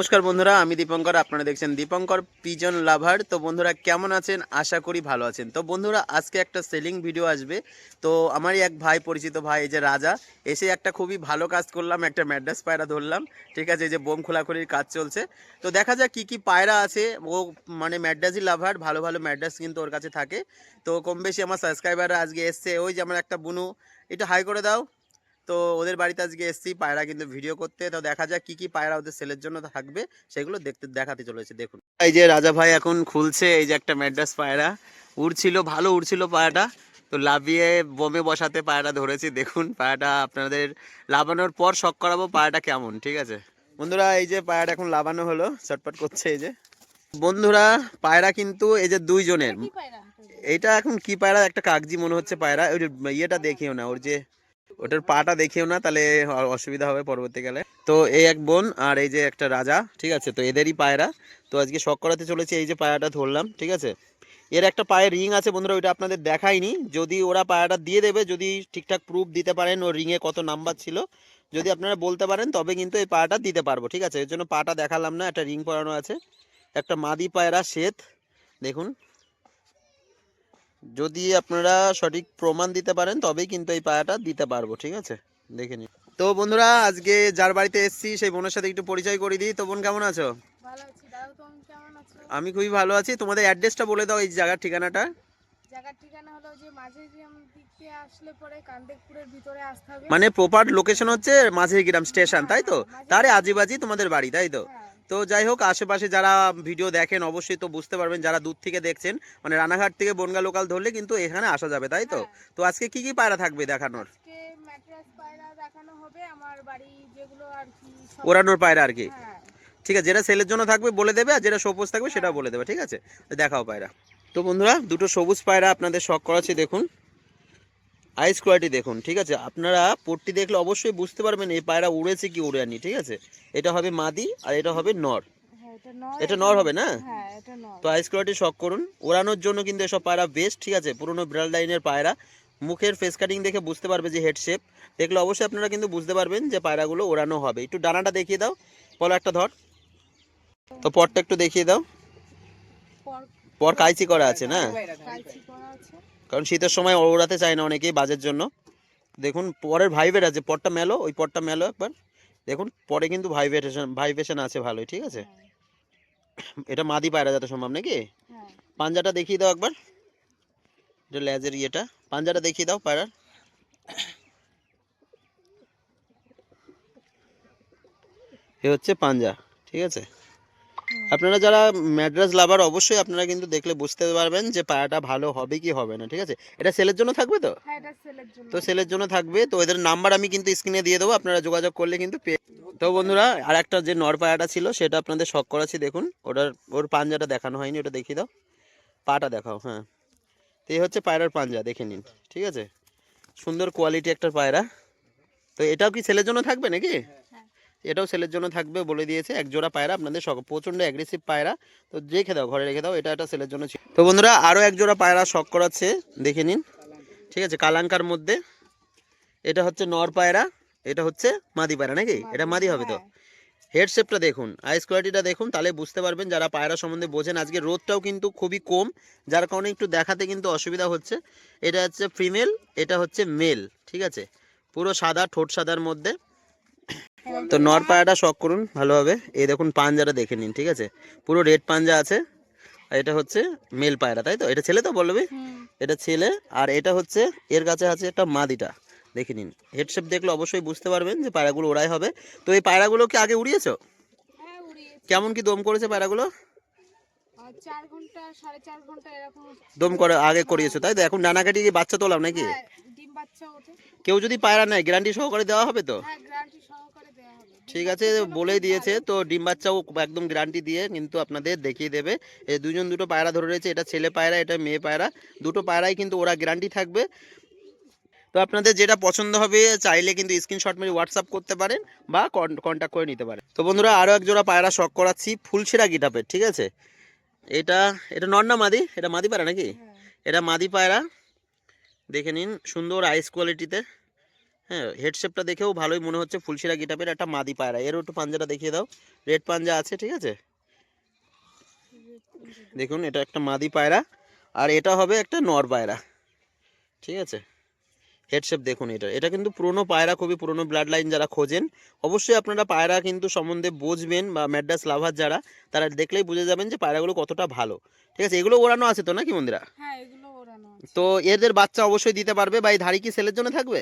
নমস্কার বন্ধুরা, আমি দীপঙ্কর, আপনারা দেখছেন দীপঙ্কর পিজন লাভার তো বন্ধুরা, কেমন আছেন? আশা করি ভালো আছেন। তো বন্ধুরা, আজকে একটা সেলিং ভিডিও আসবে। তো আমারই এক ভাই, পরিচিত ভাই, এই যে রাজা, এসে একটা খুবই ভালো কাজ করলাম, একটা ম্যাড্রাস পায়রা ধরলাম। ঠিক আছে, এই যে বোম খোলাখুলির কাজ চলছে। তো দেখা যাক কি কি পায়রা আছে। ও মানে ম্যাড্রাসই লাভার ভালো ভালো ম্যাড্রাস কিন্তু ওর কাছে থাকে। তো কম বেশি আমার সাবস্ক্রাইবাররা আজকে এসছে। ওই যে আমার একটা বুনু একটু হাই করে দাও। তো ওদের বাড়িতে আজকে এসছি পায়রা কিন্তু ভিডিও করতে। তো দেখা যাক কি কি পায়রা ওদের সেলের জন্য থাকবে সেগুলো দেখতে দেখাতে চলেছে দেখুন। এই যে রাজা ভাই এখন খুলছে এই যে একটা ম্যাড্রাস পায়রা। উড়ছিল ভালো উড়ছিল পায়রাটা। তো লাভিয়ে বোমে বসাতে পায়রা ধরেছি দেখুন পায়রাটা আপনাদের লাভানোর পর শখ করাবো পায়রাটা কেমন ঠিক আছে? বন্ধুরা এই যে পায়রাটা এখন লাভানো হলো চটপট করছে এই যে। বন্ধুরা পায়রা কিন্তু এই যে দুইজনের। এইটা এখন কি পায়রা? একটা কাগজি মনে হচ্ছে পায়রা। ওই ইয়েটা দেখিও না ওর যে ওটার পাটা দেখিও না, তাহলে অসুবিধা হবে পরবর্তীকালে। তো এই এক বোন আর এই যে একটা রাজা, ঠিক আছে? তো এদেরই পায়রা। তো আজকে শখ করাতে চলেছি, এই যে পায়রাটা ধরলাম, ঠিক আছে? এর একটা পায়ে রিং আছে বন্ধুরা, ওইটা আপনাদের দেখাইনি। যদি ওরা পায়রাটা দিয়ে দেবে, যদি ঠিকঠাক প্রুফ দিতে পারেন, ওর রিংয়ে কত নাম্বার ছিল, যদি আপনারা বলতে পারেন, তবে কিন্তু এই পায়রাটা দিতে পারব, ঠিক আছে? এর জন্য পাটা দেখালাম না, একটা রিং পরানো আছে। একটা মাদি পায়রা শ্বেত, দেখুন। যদি আপনারা সঠিক প্রমাণ দিতে পারেন তবেই কিন্তু এই পায়াটা দিতে পারব ঠিক আছে? দেখে নিন। তো বন্ধুরা আজকে যার বাড়িতে এসেছি সেই বোনের সাথে একটু পরিচয় করে দিই। তো বোন কেমন আছো? আমি খুবই ভালো আছি। তোমাদের অ্যাড্রেসটা বলে দাও এই জায়গার ঠিকানাটা। জায়গার ঠিকানা হলো যে মাঝের গ্রাম দিক আসলে পরে কান্দেকপুরের ভিতরে আসতে হবে। মানে প্রপার লোকেশন হচ্ছে মাঝের গ্রাম স্টেশন তাই তো? তারে আজিবাজি তোমাদের বাড়ি তাই তো? হ্যাঁ। তো যাই হোক আশেপাশে যারা ভিডিও দেখেন অবশ্যই তো বুঝতে পারবেন যারা দূর থেকে দেখছেন মানে রানাঘাট থেকে বনগা লোকাল ধরলে কিন্তু এখানে আসা যাবে তাই তো? হ্যাঁ। তো আজকে কি কি পায়রা থাকবে দেখানোর? ওড়ানোর পায়রা আর কি? হ্যাঁ। ঠিক আছে যেটা সেলের জন্য থাকবে বলে দেবে আর যেটা সবুজ থাকবে সেটা বলে দেবে ঠিক আছে? দেখাও পায়রা। তো বন্ধুরা দুটো সবুজ পায়রা আপনাদের শখ করাচ্ছি দেখুন। আইস কোয়ালিটি দেখুন ঠিক আছে? আপনারা পট্টি দেখলে অবশ্যই বুঝতে পারবেন এই পায়রা উড়েছে কি উড়েনি ঠিক আছে? এটা হবে মাদি আর এটা হবে নর। হ্যাঁ এটা নর হবে না? হ্যাঁ তো আইস কোয়ালিটি শখ করুন। ওড়ানোর জন্য কিন্তু এসব পায়রা বেস্ট ঠিক আছে? পুরোনো বিড়াল লাইনের পায়রা। মুখের ফেস কাটিং দেখে বুঝতে পারবে যে হেড শেপ দেখলে অবশ্যই আপনারা কিন্তু বুঝতে পারবেন যে পায়রাগুলো ওড়ানো হবে। একটু ডানাটা দেখিয়ে দাও। বলো একটা ধর। তো পরটা একটু দেখিয়ে দাও। পর পর কাইচি করা আছে না? করা আছে। কারণ শীতের সময় ওড়াতে চায় না অনেকেই বাজের জন্য। দেখুন পরের ভাইব্রেট আছে পরটা মেলো ওই পরটা মেলো একবার। দেখুন পরে কিন্তু ভাইব্রেশন ভাইব্রেশন আছে ভালোই ঠিক আছে? এটা মাদি পায়রা যাতে সম্ভব নাকি? হ্যাঁ। পাঞ্জাটা দেখিয়ে দাও একবার। এটা লেজের ইয়েটা। পাঞ্জাটা দেখিয়ে দাও পায়রার। এ হচ্ছে পাঞ্জা ঠিক আছে? আপনারা যারা ম্যাড্রাস লাভার অবশ্যই আপনারা কিন্তু দেখলে বুঝতে পারবেন যে পায়াটা ভালো হবে কি হবে না ঠিক আছে? এটা সেলের জন্য থাকবে তো? হ্যাঁ এটা সেলের জন্য। তো সেলের জন্য থাকবে। তো এদের নাম্বার আমি কিন্তু স্ক্রিনে দিয়ে দেবো আপনারা যোগাযোগ করলে কিন্তু পেয়ে তো বন্ধুরা আর একটা যে নর পায়াটা ছিল সেটা আপনাদের শখ করাচ্ছি দেখুন। ওটার ওর পাঞ্জাটা দেখানো হয়নি ওটা দেখিয়ে দাও। পাটা দেখাও হ্যাঁ। তো এই হচ্ছে পায়রার পাঞ্জা দেখে নিন ঠিক আছে? সুন্দর কোয়ালিটি একটা পায়রা। তো এটাও কি ছেলের জন্য থাকবে নাকি? এটাও সেলের জন্য থাকবে বলে দিয়েছে এক জোড়া পায়রা আপনাদের শখ প্রচণ্ড অ্যাগ্রেসিভ পায়রা। তো রেখে দাও ঘরে রেখে দাও এটা একটা সেলের জন্য ছিল। তো বন্ধুরা আরও এক জোড়া পায়রা শখ করাচ্ছে দেখে নিন। ঠিক আছে কালাঙ্কার মধ্যে। এটা হচ্ছে নর পায়রা এটা হচ্ছে মাদি পায়রা নাকি? এটা মাদি হবে তো। হ্যাঁ। হেড শেপটা দেখুন আইস কোয়ালিটিটা দেখুন তাহলে বুঝতে পারবেন যারা পায়রা সম্বন্ধে বোঝেন আজকে রোদটাও কিন্তু খুবই কম যার কারণে একটু দেখাতে কিন্তু অসুবিধা হচ্ছে। এটা হচ্ছে ফিমেল এটা হচ্ছে মেল ঠিক আছে? পুরো সাদা ঠোঁট সাদার মধ্যে। হ্যাঁ। তো নর পায়রাটা শখ করুন ভালোভাবে এই দেখুন পাঞ্জাটা দেখে নিন ঠিক আছে? পুরো রেড পাঞ্জা আছে। আর এটা হচ্ছে মেল পায়রা তাই তো? এটা ছেলে তো বলবি এটা ছেলে আর এটা হচ্ছে এর কাছে আছে একটা মাদিটা। দেখে নিন। হেডশেপ দেখলে অবশ্যই বুঝতে পারবেন যে পায়রাগুলো ওড়াই হবে। তো এই পায়রাগুলো কি আগে উড়িয়েছো? হ্যাঁ কেমন কি দম করেছে পায়রাগুলো দম করে আগে করিয়েছো তাই তো? এখন ডানা কাটি কি বাচ্চা তোলাম নাকি? হ্যাঁ কেউ যদি পায়রা নেয় গ্যারান্টি সহকারে দেওয়া হবে তো হ্যাঁ গ্যারান্টি সহকারে দেওয়া হবে ঠিক আছে বলেই দিয়েছে। তো ডিম বাচ্চাও একদম গ্যারান্টি দিয়ে কিন্তু আপনাদের দেখিয়ে দেবে। এই দুজন দুটো পায়রা ধরে রয়েছে এটা ছেলে পায়রা এটা মেয়ে পায়রা। দুটো পায়রাই কিন্তু ওরা গ্যারান্টি থাকবে। তো আপনাদের যেটা পছন্দ হবে চাইলে কিন্তু স্ক্রিনশট মেরে হোয়াটসঅ্যাপ করতে পারেন বা কন্ট্যাক্ট করে নিতে পারেন। তো বন্ধুরা আরও এক জোড়া পায়রা শখ করাচ্ছি ফুলছেরা গিটাপের ঠিক আছে? এটা এটা নন্না মাদি? এটা মাদি পায়রা নাকি? হ্যাঁ। এটা মাদি পায়রা। দেখে নিন সুন্দর আইস কোয়ালিটিতে হ্যাঁ হেডশেপটা দেখেও ভালোই মনে হচ্ছে ফুলশিরা গিটাপের একটা মাদি পায়রা। এরও একটু পাঞ্জাটা দেখিয়ে দাও। রেড পাঞ্জা আছে ঠিক আছে? দেখুন এটা একটা মাদি পায়রা আর এটা হবে একটা নর পায়রা ঠিক আছে? হেডশেপ দেখুন এটা। এটা কিন্তু পুরনো পায়রা খুবই পুরনো ব্লাড লাইন যারা খোঁজেন অবশ্যই আপনারা পায়রা কিন্তু সম্বন্ধে বুঝবেন বা ম্যাডাস লাভার যারা তারা দেখলেই বুঝে যাবেন যে পায়রাগুলো কতটা ভালো। ঠিক আছে এগুলো ওড়ানো আছে তো নাকি মন্দিরা হ্যাঁ তো এদের বাচ্চা অবশ্যই দিতে পারবে বা এই ধাড়ি কি সেলের জন্য থাকবে?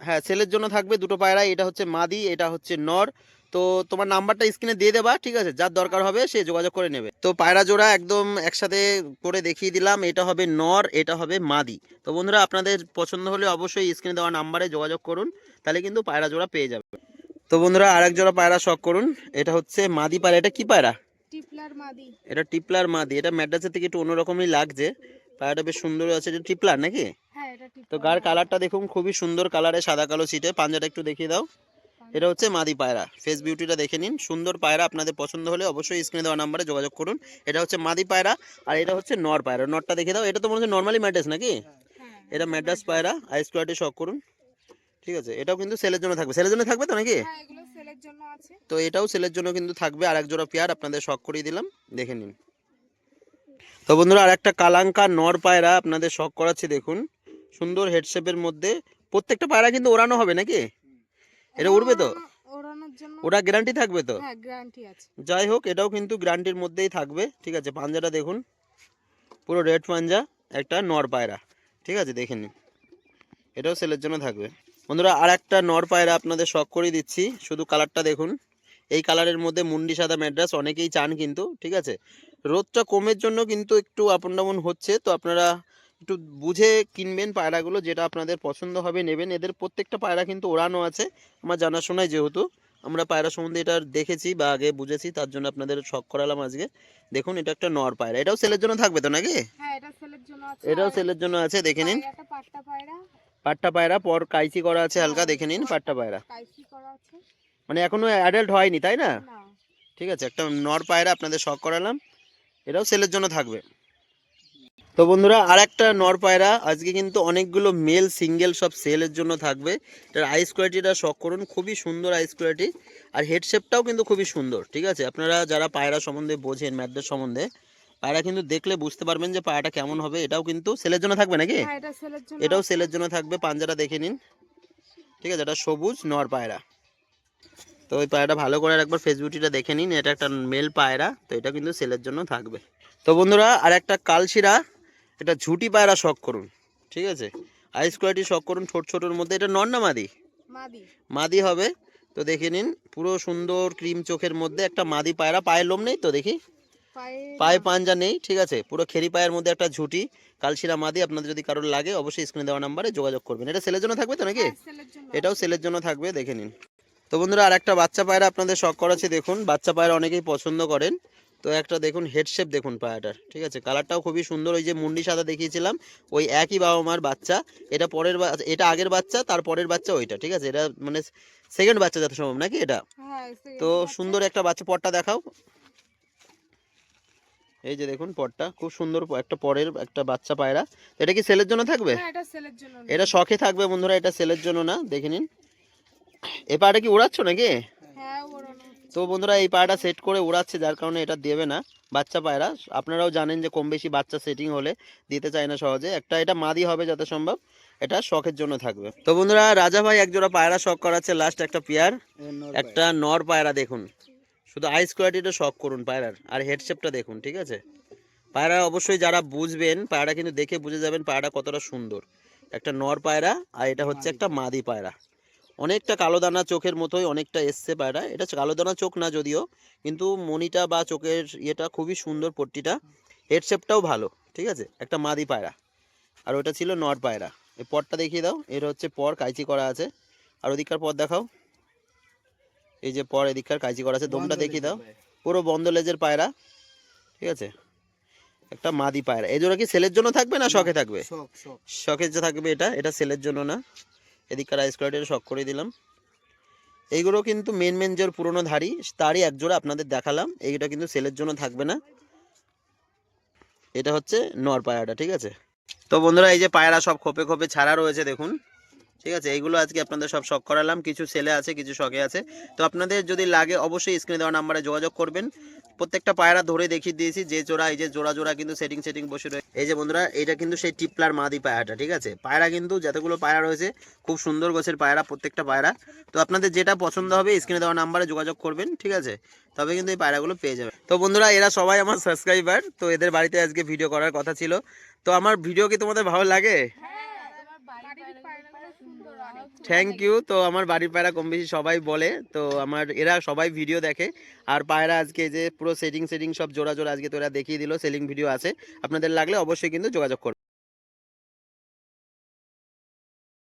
হ্যাঁ ছেলের জন্য থাকবে দুটো পায়রা এটা হচ্ছে মাদি এটা হচ্ছে নর। তো তোমার নাম্বারটা স্ক্রিনে দিয়ে দেবা ঠিক আছে? যার দরকার হবে সে যোগাযোগ করে নেবে। তো পায়রা জোড়া একদম একসাথে করে দেখিয়ে দিলাম এটা হবে নর এটা হবে মাদি। তো বন্ধুরা আপনাদের পছন্দ হলে অবশ্যই স্ক্রিনে দেওয়া নাম্বারে যোগাযোগ করুন তাহলে কিন্তু পায়রা জোড়া পেয়ে যাবে। তো বন্ধুরা আরেক জোড়া পায়রা শখ করুন এটা হচ্ছে মাদি পায়রা এটা কি পায়রা? টিপলার মাদি। এটা টিপলার মাদি এটা ম্যাড্রাসের থেকে একটু অন্যরকমই লাগছে। পায়রাটা বেশ সুন্দর আছে এটা টিপলার নাকি? তো গার কালারটা দেখুন খুবই সুন্দর কালারে সাদা কালো সিটে পাঞ্জাটা একটু দেখিয়ে দাও। এটা হচ্ছে মাদি পায়রা। ফেস বিউটিটা দেখে নিন। সুন্দর পায়রা আপনাদের পছন্দ হলে অবশ্যই স্ক্রিনে দেওয়া নাম্বারে যোগাযোগ করুন। এটা হচ্ছে মাদি পায়রা আর এটা হচ্ছে নর পায়রা। নরটা দেখে দাও। এটা তো মনে হচ্ছে নর্মালি ম্যাড্রাস নাকি? হ্যাঁ এটা ম্যাড্রাস পায়রা। আইস কোয়ালিটি শখ করুন। ঠিক আছে এটাও কিন্তু সেলের জন্য থাকবে। সেলের জন্য থাকবে তো নাকি? হ্যাঁ তো এটাও সেলের জন্য কিন্তু থাকবে। আর এক জোড়া পেয়ার আপনাদের শখ করিয়ে দিলাম। দেখে নিন। তো বন্ধুরা আর একটা কালাঙ্কা নর পায়রা আপনাদের শখ করাচ্ছি দেখুন। সুন্দর হেডশেপের মধ্যে প্রত্যেকটা পায়রা কিন্তু ওড়ানো হবে নাকি? এটা উড়বে তো? ওটা গ্যারান্টি থাকবে তো? হ্যাঁ গ্যারান্টি যাই হোক এটাও কিন্তু গ্যারান্টির মধ্যেই থাকবে ঠিক আছে? পাঞ্জাটা দেখুন পুরো রেড পাঞ্জা একটা নর পায়রা ঠিক আছে? দেখে নিন। এটাও সেলের জন্য থাকবে। বন্ধুরা আর একটা নর পায়রা আপনাদের শখ করে দিচ্ছি শুধু কালারটা দেখুন। এই কালারের মধ্যে মুন্ডি সাদা ম্যাড্রাস অনেকেই চান কিন্তু ঠিক আছে? রোদটা কমের জন্য কিন্তু একটু আপন ডাউন হচ্ছে তো আপনারা একটু বুঝে কিনবেন পায়রাগুলো যেটা আপনাদের পছন্দ হবে নেবেন। এদের প্রত্যেকটা পায়রা কিন্তু ওড়ানো আছে আমার জানাশোনায় যেহেতু। আমরা পায়রা সম্বন্ধে এটা দেখেছি বা আগে বুঝেছি তার জন্য আপনাদের শখ করালাম আজকে। দেখুন এটা একটা নর পায়রা। এটাও সেলের জন্য থাকবে তো নাকি? হ্যাঁ এটাও সেলের জন্য আছে দেখে নিন। পাট্টা পায়রা। পর কাইচি করা আছে হালকা দেখে নিন পাট্টা পায়রা। মানে এখনও অ্যাডাল্ট হয়নি তাই না? না। ঠিক আছে একটা নর পায়রা আপনাদের শখ করালাম। এটাও সেলের জন্য থাকবে। তো বন্ধুরা আর একটা নর পায়রা। আজকে কিন্তু অনেকগুলো মেল সিঙ্গেল সব সেলের জন্য থাকবে। এটার আইস কোয়ালিটিটা শখ করুন খুবই সুন্দর আইস কোয়ালিটি আর হেডশেপটাও কিন্তু খুবই সুন্দর ঠিক আছে? আপনারা যারা পায়রা সম্বন্ধে বোঝেন ম্যাটদের সম্বন্ধে পায়রা কিন্তু দেখলে বুঝতে পারবেন যে পায়রাটা কেমন হবে। এটাও কিন্তু সেলের জন্য থাকবে নাকি? হ্যাঁ এটাও সেলের জন্য থাকবে। পাঞ্জাটা দেখে নিন। ঠিক আছে এটা সবুজ নর পায়রা। তো ওই পায়রাটা ভালো করে একবার ফেসবুকটিটা দেখে নিন। এটা একটা মেল পায়রা তো এটা কিন্তু সেলের জন্য থাকবে। তো বন্ধুরা আর একটা কালশিরা। এটা ঝুটি পায়রা শখ করুন ঠিক আছে? আইস কোয়ালিটি শখ করুন ছোট ছোটোর মধ্যে। এটা নর না মাদি? মাদি। মাদি হবে। তো দেখে নিন পুরো সুন্দর ক্রিম চোখের মধ্যে একটা মাদি পায়রা। পায়ের লোম নেই তো দেখি? পায়ে পাঞ্জা নেই ঠিক আছে? পুরো খেরি পায়ের মধ্যে একটা ঝুটি। কালশিরা মাদি আপনাদের যদি কারোর লাগে অবশ্যই স্ক্রিনে দেওয়া নাম্বারে যোগাযোগ করবেন। এটা সেলের জন্য থাকবে তো নাকি? হ্যাঁ, এটাও সেলের জন্য থাকবে দেখে নিন। তো বন্ধুরা আর একটা বাচ্চা পায়রা আপনাদের শখ করাচ্ছে দেখুন। বাচ্চা পায়রা অনেকেই পছন্দ করেন। তো একটা দেখুন হেডশেপ দেখুন পায়াটার ঠিক আছে? কালারটাও খুবই সুন্দর ওই যে মুন্ডি সাদা দেখিয়েছিলাম ওই একই বাবা মার বাচ্চা এটা পরের এটা আগের বাচ্চা তার পরের বাচ্চা ওইটা ঠিক আছে? এটা মানে সেকেন্ড বাচ্চা যত সম্ভব নাকি এটা? হ্যাঁ তো সুন্দর একটা বাচ্চা পটটা দেখাও। এই যে দেখুন পটটা খুব সুন্দর একটা পরের একটা বাচ্চা পায়রা। এটা কি সেলের জন্য থাকবে? হ্যাঁ এটা শখে থাকবে বন্ধুরা এটা সেলের জন্য না দেখে নিন। এ পাটা কি উড়াচ্ছ নাকি? তো বন্ধুরা এই পায়রাটা সেট করে উড়াচ্ছে যার কারণে এটা দেবে না বাচ্চা পায়রা। আপনারাও জানেন যে কম বেশি বাচ্চা সেটিং হলে দিতে চায় না সহজে। একটা এটা মাদি হবে যত সম্ভব এটা শখের জন্য থাকবে। তো বন্ধুরা রাজা ভাই একজোড়া পায়রা শখ করাচ্ছে লাস্ট একটা পেয়ার। একটা নর পায়রা দেখুন। শুধু আইস কোয়ালিটিটা শখ করুন পায়রার আর হেডশেপটা দেখুন ঠিক আছে? পায়রা অবশ্যই যারা বুঝবেন পায়রা কিন্তু দেখে বুঝে যাবেন পায়রাটা কতটা সুন্দর। একটা নর পায়রা আর এটা হচ্ছে একটা মাদি পায়রা। অনেকটা কালো দানা চোখের মতোই অনেকটা এসছে পায়রা। এটা কালো দানা চোখ না যদিও কিন্তু মনিটা বা চোখের ইয়েটা খুবই সুন্দর পট্টিটা। হেডশেপটাও ভালো ঠিক আছে? একটা মাদি পায়রা। আর ওটা ছিল নর পায়রা। এই পরটা দেখিয়ে দাও এটা হচ্ছে পর কাইচি করা আছে। আর ওদিককার পর দেখাও। এই যে পর এদিককার কাইচি করা আছে দমটা দেখিয়ে দাও। পুরো বন্ধ লেজের পায়রা ঠিক আছে? একটা মাদি পায়রা। এই জোড়া কি সেলের জন্য থাকবে না শখে থাকবে? শখ শখ। শখের যে থাকবে এটা এটা সেলের জন্য না। এদিককার আইস কোয়ালিটির শখ করে দিলাম। এইগুলো কিন্তু মেন মেন জোর পুরোনো ধাড়ি, তারই এক জোড়া আপনাদের দেখালাম। এইটা কিন্তু সেলের জন্য থাকবে না। এটা হচ্ছে নর পায়রাটা ঠিক আছে? তো বন্ধুরা, এই যে পায়রা সব খোপে খোপে ছাড়া রয়েছে, দেখুন। ঠিক আছে, এইগুলো আজকে আপনাদের সব শখ করালাম। কিছু ছেলে আছে, কিছু শখে আছে। তো আপনাদের যদি লাগে, অবশ্যই স্ক্রিনে দেওয়া নাম্বারে যোগাযোগ করবেন। প্রত্যেকটা পায়রা ধরে দেখিয়ে দিয়েছি, যে জোড়া, এই যে জোড়া জোড়া কিন্তু সেটিং সেটিং বসে রয়েছে এই যে বন্ধুরা এটা কিন্তু সেই টিপলার মাদি পায়রাটা, ঠিক আছে? পায়রা কিন্তু যতগুলো পায়রা রয়েছে, খুব সুন্দর গোছের পায়রা প্রত্যেকটা পায়রা। তো আপনাদের যেটা পছন্দ হবে স্ক্রিনে দেওয়া নাম্বারে যোগাযোগ করবেন, ঠিক আছে? তবে কিন্তু এই পায়রাগুলো পেয়ে যাবে তো বন্ধুরা, এরা সবাই আমার সাবস্ক্রাইবার তো এদের বাড়িতে আজকে ভিডিও করার কথা ছিল। তো আমার ভিডিও কি তোমাদের ভালো লাগে বাড়ির পায়রাগুলো সুন্দর অনেক থ্যাংক ইউ তো আমার বাড়ির পায়রা কম বেশি সবাই বলে। তো আমার, এরা সবাই ভিডিও দেখে। আর পায়রা আজকে যে পুরো সেটিং সেটিং সব জোড়া জোড়া আজকে তো এরা দেখিয়ে দিল। সেলিং ভিডিও আছে। আপনাদের লাগলে অবশ্যই কিন্তু যোগাযোগ করবেন